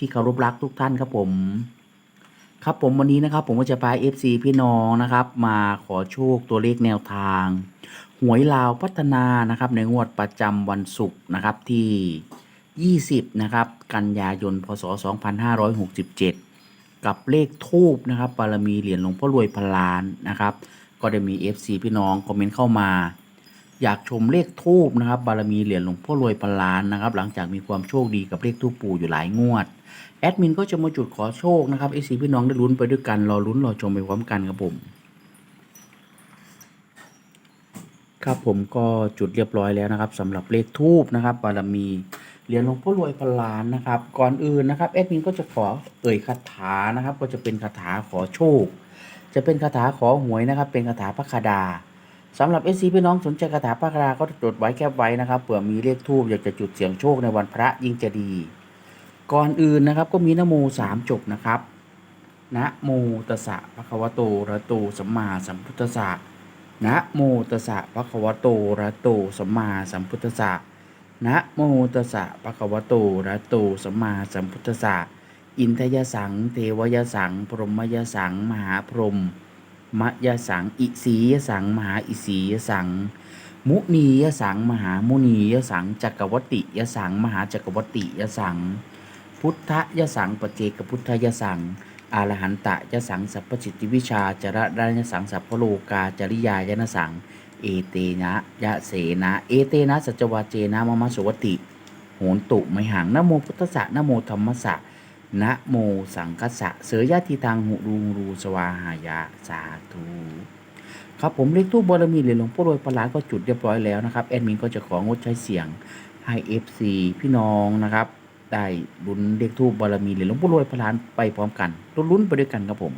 ที่เคารพรักทุกท่านครับผม ครับผมวันนี้นะครับ ผมก็จะพา FC พี่น้องนะครับ มาขอโชคตัวเลขแนวทาง หวยลาวพัฒนานะครับ ในงวดประจำวันศุกร์นะครับที่ 20 นะครับ กันยายนพศ 2567 กับเลขทูบนะครับบารมีเหรียญหลวงพ่อรวยพันล้านนะครับ ก็ได้มี FC พี่น้องคอมเมนต์เข้ามา อยากชมเลขทูบนะครับบารมีเหรียญหลวงพ่อรวยพันล้านนะครับหลังจากมีความโชคดีกับเลขทูปปู่อยู่หลายงวดแอดมินก็จะมาจุดขอโชคนะครับเอซีพี่น้องได้ลุ้นไปด้วยกันรอลุ้นรอชมไปพร้อมกันครับผมครับผมก็จุดเรียบร้อยแล้วนะครับสำหรับเลขทูบนะครับบารมีเหรียญหลวงพ่อรวยพันล้านนะครับ ก่อนอื่นนะครับแอดมินก็จะขอเอ่ยคาถานะครับ ก็จะเป็นคาถาขอโชค จะเป็นคาถาขอหวยนะครับ เป็นคาถาพระคดา สำหรับเอซีพี่น้องสนใจคาถาพระคาถาก็จดไว้แคบไว้นะครับเผื่อมีเลขทูบอยากจะจุดเสียงโชคในวันพระยิ่งจะดี ก่อนอื่นนะครับก็มีนโมสามจบนะครับนะโมตัสสะภะคะวะโตระโตสัมมาสัมพุทธัสสะนะโมตัสสะภะคะวะโตระโตสัมมาสัมพุทธัสสะนะโมตัสสะภะคะวะโตระหะโตสัมมาสัมพุทธัสสะอินทยสัง เทวยสัง พรหมยสัง มหาพรหม มยสัง อิสียสัง มหาอิสียสัง มุนียสัง มหามุนียสัง จักรวติยสัง มหาจักรวติยสัง พุทธยสังปเจกพุทธยสังอรหันตะยสังสัพพจิตติวิชาจระดานสังสัพพโลกาจริยายนสัง เอเตนะยะเสนะเอเตนะสัจวาเจนะมมะสุวติ โหนตุไมหังนโมพุทธะนโมธรรมสะ นะโมสังคัสสะเสยยะทีทางหุรูรูสวาหายะสาธุครับผมเลขทูบบารมีเหรียญหลวงพ่อรวยประหลาดก็จุดเรียบร้อยแล้วนะครับแอดมินก็จะของดใช้เสียงให้ FC พี่น้องนะครับ ได้ลุ้นเลขทูบบารมีเหรียญหลวงพ่อรวยประหลาดไปพร้อมกันลุ้นๆไปด้วยกันครับผม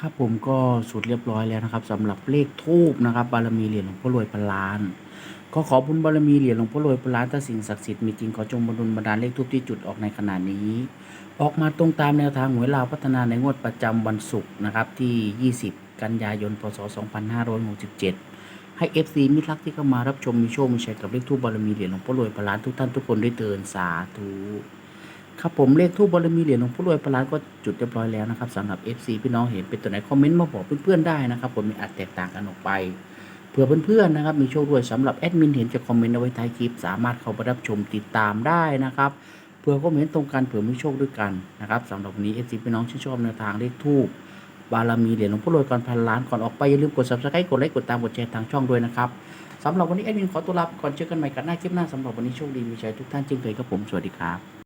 ครับผมก็สุดเรียบร้อยแล้วนะครับสำหรับเลขทูบนะครับ บารมีเหรียญหลวงพ่อรวยพันล้าน ก็ขอบุญบารมีเหรียญหลวงพ่อรวยพันล้านถ้าสิ่งศักดิ์สิทธิ์มีจริงขอจงบรรลุบันดาลเลขทูบที่จุดออกในขณะนี้ ออกมาตรงตามแนวทางหวยลาวพัฒนาในงวดประจำวันศุกร์นะครับที่ 20 กันยายนพศ 2567 ให้ FC มิตรรักที่เข้ามารับชมมีโชคมีชัยกับเลขทูบบารมีเหรียญหลวงพ่อรวยพันล้านทุกท่านทุกคนด้วยเตือนสาธุ ครับผมเลขทูบบารมีเหรียญหลวงพ่อรวยพลานก็จุดเรียบร้อยแล้วนะครับสำหรับ FC พี่น้องเห็นเป็นตัวไหนคอมเมนต์มาบอกเพื่อนๆได้นะครับผมมีอาจแตกต่างกันออกไปเผื่อเพื่อนๆนะครับมีโชคด้วยสำหรับแอดมินเห็นจะคอมเมนต์เอาไว้ท้ายคลิป สามารถเข้าไปรับชมติดตามได้นะครับเผื่อคอมเมนต์ตรงกันเผื่อมีโชคด้วยกันนะครับสำหรับวันนี้ FC พี่น้องชื่นชอบแนวทางเลขทูบบารมีเหรียญหลวงพ่อรวยก่อนพันล้านก่อนออกไปอย่าลืมกด subscribe กดไลค์กดตามกดแชร์ทางช่องด้วยนะครับสำหรับวันนี้แอดมินขอตัวลาไปก่อนเจอกันใหม่กันหน้าคลิปหน้าสำหรับวันนี้โชคดีมีชัยทุกท่านเช่นเคยครับผมสวัสดีครับ